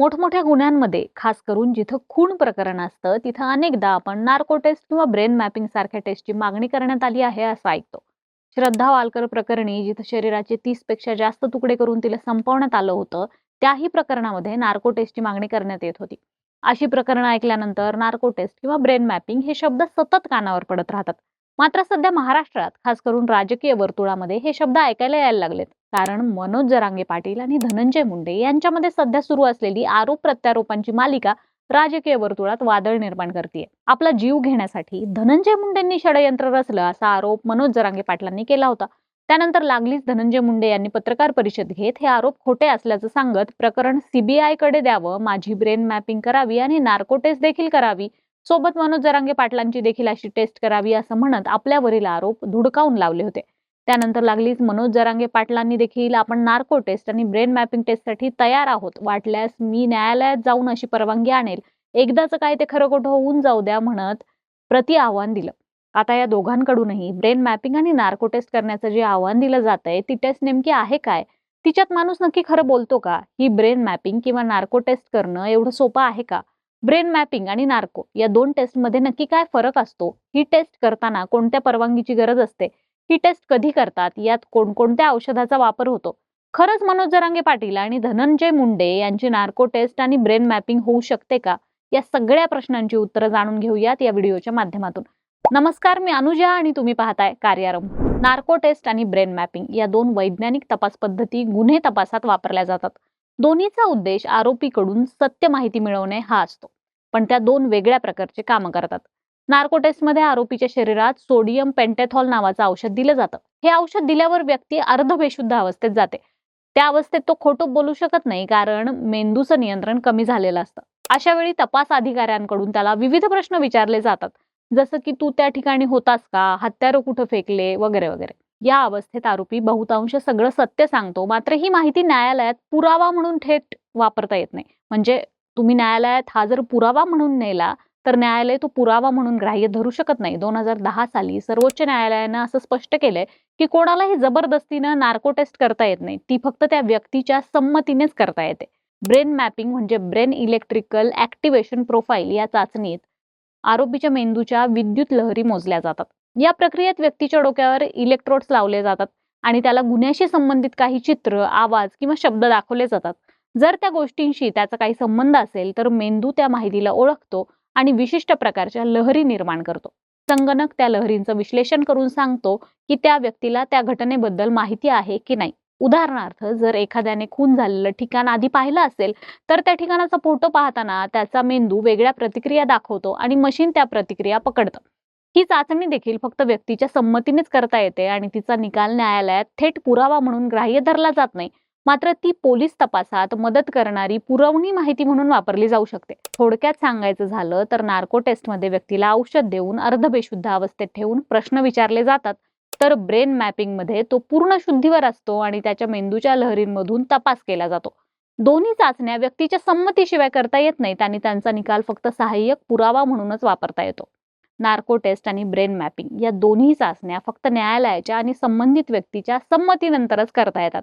मोठमोठ्या गुन्ह्यांमध्ये खास करून जिथं खून प्रकरण असतं तिथं अनेकदा आपण नार्को टेस्ट किंवा ब्रेन मॅपिंग सारख्या टेस्टची मागणी करण्यात आली आहे असं ऐकतो. श्रद्धा वालकर प्रकरणी जिथं शरीराचे तीसपेक्षा जास्त तुकडे करून तिला संपवण्यात आलं होतं त्याही प्रकरणामध्ये नार्को टेस्टची मागणी करण्यात येत होती. अशी प्रकरणं ऐकल्यानंतर नार्को टेस्ट किंवा ब्रेन मॅपिंग हे शब्द सतत कानावर पडत राहतात. मात्र सध्या महाराष्ट्रात खास करून राजकीय वर्तुळामध्ये हे शब्द ऐकायला यायला लागलेत. कारण मनोज जरांगे पाटील आणि धनंजय मुंडे यांच्यामध्ये सध्या सुरू असलेली आरोप प्रत्यारोपांची मालिका राजकीय वर्तुळात वादळ निर्माण करते आपला जीव घेण्यासाठी धनंजय मुंडेंनी षडयंत्र रचलं असा आरोप मनोज जरांगे पाटलांनी केला होता. त्यानंतर लागलीच धनंजय मुंडे यांनी पत्रकार परिषद घेत हे आरोप खोटे असल्याचं सांगत प्रकरण सीबीआयकडे द्यावं माझी ब्रेन मॅपिंग करावी आणि नार्को टेस्ट देखील करावी सोबत मनोज जरांगे पाटलांची देखील अशी टेस्ट करावी असं म्हणत आपल्यावरील आरोप धुडकावून लावले होते. त्यानंतर लागलीच मनोज जरांगे पाटलांनी देखील आपण नार्को टेस्ट आणि ब्रेन मॅपिंग टेस्टसाठी तयार आहोत. वाटल्यास मी न्यायालयात जाऊन अशी परवानगी आणेल. एकदाच काय ते खरं खोटं होऊन जाऊ द्या म्हणत प्रति आव्हान दिलं. आता या दोघांकडूनही ब्रेन मॅपिंग आणि नार्को टेस्ट करण्याचं जे आव्हान दिलं जात आहे ती टेस्ट नेमकी आहे काय? तिच्यात माणूस नक्की खरं बोलतो का? ही ब्रेन मॅपिंग किंवा नार्को टेस्ट करणं एवढं सोपं आहे का? ब्रेन मॅपिंग आणि नार्को या दोन टेस्टमध्ये नक्की काय फरक असतो? ही टेस्ट करताना कोणत्या परवानगीची गरज असते? ही टेस्ट कधी करतात? यात कोणकोणत्या औषधाचा वापर होतो? खरंच मनोज जरांगे पाटील आणि धनंजय मुंडे यांची नार्को टेस्ट आणि ब्रेन मॅपिंग होऊ शकते का? या सगळ्या प्रश्नांची उत्तरं जाणून घेऊयात या व्हिडिओच्या माध्यमातून. नमस्कार मी अनुजा आणि तुम्ही पाहताय कार्यारंभ नार्को टेस्ट आणि ब्रेन मॅपिंग या दोन वैज्ञानिक तपास पद्धती गुन्हे तपासात वापरल्या जातात. दोन्हीचा उद्देश आरोपीकडून सत्य माहिती मिळवणे हा असतो. पण त्या दोन वेगळ्या प्रकारचे कामं करतात. नार्को टेस्टमध्ये आरोपीच्या शरीरात सोडियम पेंटेथॉल नावाचं औषध दिलं जातं. हे औषध दिल्यावर व्यक्ती अर्धबेशुद्ध अवस्थेत जाते. त्या अवस्थेत तो खोटं बोलू शकत नाही कारण मेंदूचं नियंत्रण कमी झालेलं असतं. अशा वेळी तपास अधिकाऱ्यांकडून त्याला विविध प्रश्न विचारले जातात. जसं की तू त्या ठिकाणी होतास का? हत्यारं कुठं फेकले? वगैरे वगैरे. या अवस्थेत आरोपी बहुतांश सगळं सत्य सांगतो. मात्र ही माहिती न्यायालयात पुरावा म्हणून थेट वापरता येत नाही. म्हणजे तुम्ही न्यायालयात हा जर पुरावा म्हणून नेला तर न्यायालय तो पुरावा म्हणून ग्राह्य धरू शकत नाही. दोन हजार दहा साली सर्वोच्च न्यायालयानं असं स्पष्ट केलंय की कोणालाही जबरदस्तीनं नार्को टेस्ट करता येत नाही. ती फक्त त्या व्यक्तीच्या संमतीनेच करता येते. ब्रेन मॅपिंग म्हणजे ब्रेन इलेक्ट्रिकल ऍक्टिव्हेशन प्रोफाईल या चाचणीत आरोपीच्या मेंदूच्या विद्युत लहरी मोजल्या जातात. या प्रक्रियेत व्यक्तीच्या डोक्यावर इलेक्ट्रोड्स लावले जातात आणि त्याला गुन्ह्याशी संबंधित काही चित्र आवाज किंवा शब्द दाखवले जातात. जर त्या गोष्टींशी त्याचा काही संबंध असेल तर मेंदू त्या माहितीला ओळखतो आणि विशिष्ट प्रकारच्या लहरी निर्माण करतो. संगणक त्या लहरींचं विश्लेषण करून सांगतो की त्या व्यक्तीला त्या घटनेबद्दल माहिती आहे की नाही. उदाहरणार्थ जर एखाद्याने खून झालेलं ठिकाण आधी पाहिलं असेल तर त्या ठिकाणाचा फोटो पाहताना त्याचा मेंदू वेगळ्या प्रतिक्रिया दाखवतो आणि मशीन त्या प्रतिक्रिया पकडतं. ही चाचणी देखील फक्त व्यक्तीच्या संमतीनेच करता येते आणि तिचा निकाल न्यायालयात थेट पुरावा म्हणून ग्राह्य धरला जात नाही. मात्र ती पोलीस तपासात मदत करणारी पुरवणी माहिती म्हणून वापरली जाऊ शकते. थोडक्यात सांगायचं झालं तर नार्को टेस्टमध्ये व्यक्तीला औषध देऊन अर्धबेशुद्ध अवस्थेत ठेवून प्रश्न विचारले जातात. तर ब्रेन मॅपिंगमध्ये तो पूर्ण शुद्धीवर असतो आणि त्याच्या मेंदूच्या लहरींमधून तपास केला जातो. दोन्ही चाचण्या व्यक्तीच्या संमतीशिवाय करता येत नाहीत आणि त्यांचा निकाल फक्त सहाय्यक पुरावा म्हणूनच वापरता येतो. नार्को टेस्ट आणि ब्रेन मॅपिंग या दोन्ही चाचण्या फक्त न्यायालयाच्या आणि संबंधित व्यक्तीच्या संमतीनंतरच करता येतात.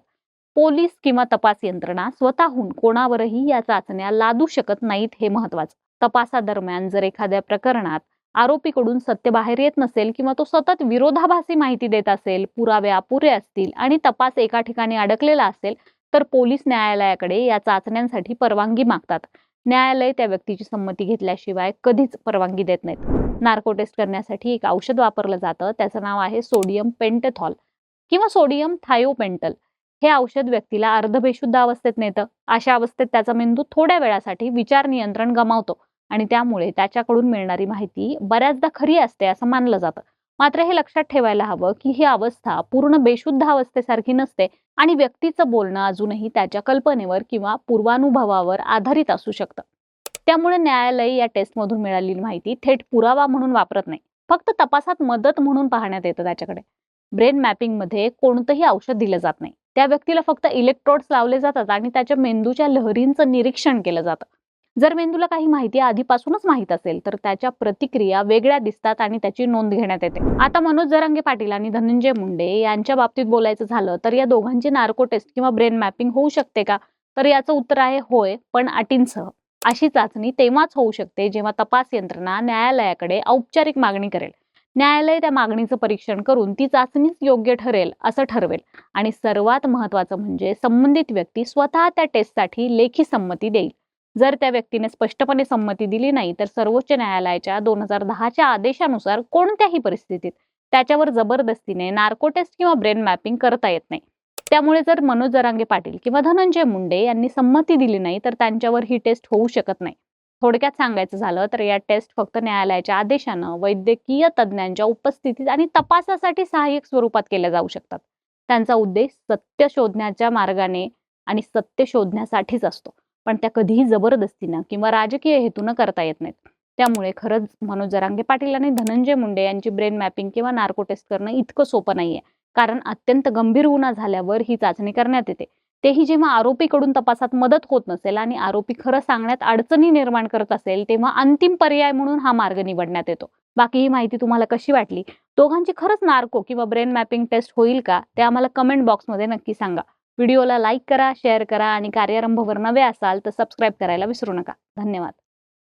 पोलीस किंवा तपास यंत्रणा स्वतःहून कोणावरही या चाचण्या लादू शकत नाहीत हे महत्वाचं तपासादरम्यान जर एखाद्या प्रकरणात आरोपीकडून सत्य बाहेर येत नसेल किंवा तो सतत विरोधाभासी माहिती देत असेल पुरावे अपुरे असतील आणि तपास एका ठिकाणी अडकलेला असेल तर पोलीस न्यायालयाकडे या चाचण्यांसाठी परवानगी मागतात. न्यायालय त्या व्यक्तीची संमती घेतल्याशिवाय कधीच परवानगी देत नाहीत. नार्को टेस्ट करण्यासाठी एक औषध वापरलं जातं. त्याचं नाव आहे सोडियम पेंटेथॉल किंवा सोडियम थायोपेंटल. हे औषध व्यक्तीला अर्धबेशुद्ध अवस्थेत नेतं. अशा अवस्थेत त्याचा मेंदू थोड्या वेळासाठी विचार नियंत्रण गमावतो आणि त्यामुळे त्याच्याकडून मिळणारी माहिती बऱ्याचदा खरी असते असं मानलं जातं. मात्र हे लक्षात ठेवायला हवं की ही अवस्था पूर्ण बेशुद्ध अवस्थेसारखी नसते आणि व्यक्तीचं बोलणं अजूनही त्याच्या कल्पनेवर किंवा पूर्वानुभवावर आधारित असू शकतं. त्यामुळे न्यायालय या टेस्टमधून मिळालेली माहिती थेट पुरावा म्हणून वापरत नाही. फक्त तपासात मदत म्हणून पाहण्यात येतं त्याच्याकडे. ब्रेन मॅपिंगमध्ये कोणतंही औषध दिलं जात नाही. त्या व्यक्तीला फक्त इलेक्ट्रोड्स लावले जातात आणि त्याच्या मेंदूच्या लहरींचं निरीक्षण केलं जातं. जर मेंदूला काही माहिती आधीपासूनच माहीत असेल तर त्याच्या प्रतिक्रिया वेगळ्या दिसतात आणि त्याची नोंद घेण्यात येते. आता मनोज जरांगे पाटील आणि धनंजय मुंडे यांच्या बाबतीत बोलायचं झालं तर या दोघांची नार्को टेस्ट किंवा ब्रेन मॅपिंग होऊ शकते का? तर याचं उत्तर आहे होय पण अटींसह. अशी चाचणी तेव्हाच होऊ शकते जेव्हा तपास यंत्रणा न्यायालयाकडे औपचारिक मागणी करेल. न्यायालय त्या मागणीचं परीक्षण करून ती चाचणीच योग्य ठरेल असं ठरवेल. आणि सर्वात महत्वाचं म्हणजे संबंधित व्यक्ती स्वतः त्या टेस्टसाठी लेखी संमती देईल. जर त्या व्यक्तीने स्पष्टपणे संमती दिली नाही तर सर्वोच्च न्यायालयाच्या दोन हजार दहाच्या आदेशानुसार कोणत्याही परिस्थितीत त्याच्यावर जबरदस्तीने नार्को टेस्ट किंवा ब्रेन मॅपिंग करता येत नाही. त्यामुळे जर मनोज जरांगे पाटील किंवा धनंजय मुंडे यांनी संमती दिली नाही तर त्यांच्यावर ही टेस्ट होऊ शकत नाही. थोडक्यात सांगायचं झालं तर या टेस्ट फक्त न्यायालयाच्या आदेशानं वैद्यकीय तज्ज्ञांच्या उपस्थितीत आणि तपासासाठी सहाय्यक स्वरूपात केल्या जाऊ शकतात. त्यांचा उद्देश सत्य शोधण्याच्या मार्गाने आणि सत्य शोधण्यासाठीच असतो. पण त्या कधीही जबरदस्तीनं किंवा राजकीय हेतूनं करता येत नाहीत. त्यामुळे खरंच मनोज जरांगे पाटील आणि धनंजय मुंडे यांची ब्रेन मॅपिंग किंवा नार्को टेस्ट करणं इतकं सोपं नाहीये. कारण अत्यंत गंभीर गुन्हा झाल्यावर ही चाचणी करण्यात येते. तेही जेव्हा आरोपीकडून तपासात मदत होत नसेल आणि आरोपी खरं सांगण्यात अडचणी निर्माण करत असेल तेव्हा अंतिम पर्याय म्हणून हा मार्ग निवडण्यात येतो. बाकी ही माहिती तुम्हाला कशी वाटली? दोघांची खरंच नार्को किंवा ब्रेन मॅपिंग टेस्ट होईल का? ते आम्हाला कमेंट बॉक्समध्ये नक्की सांगा. व्हिडिओला लाईक करा शेअर करा आणि कार्यारंभवर नवे असाल तर सबस्क्राईब करायला विसरू नका. धन्यवाद.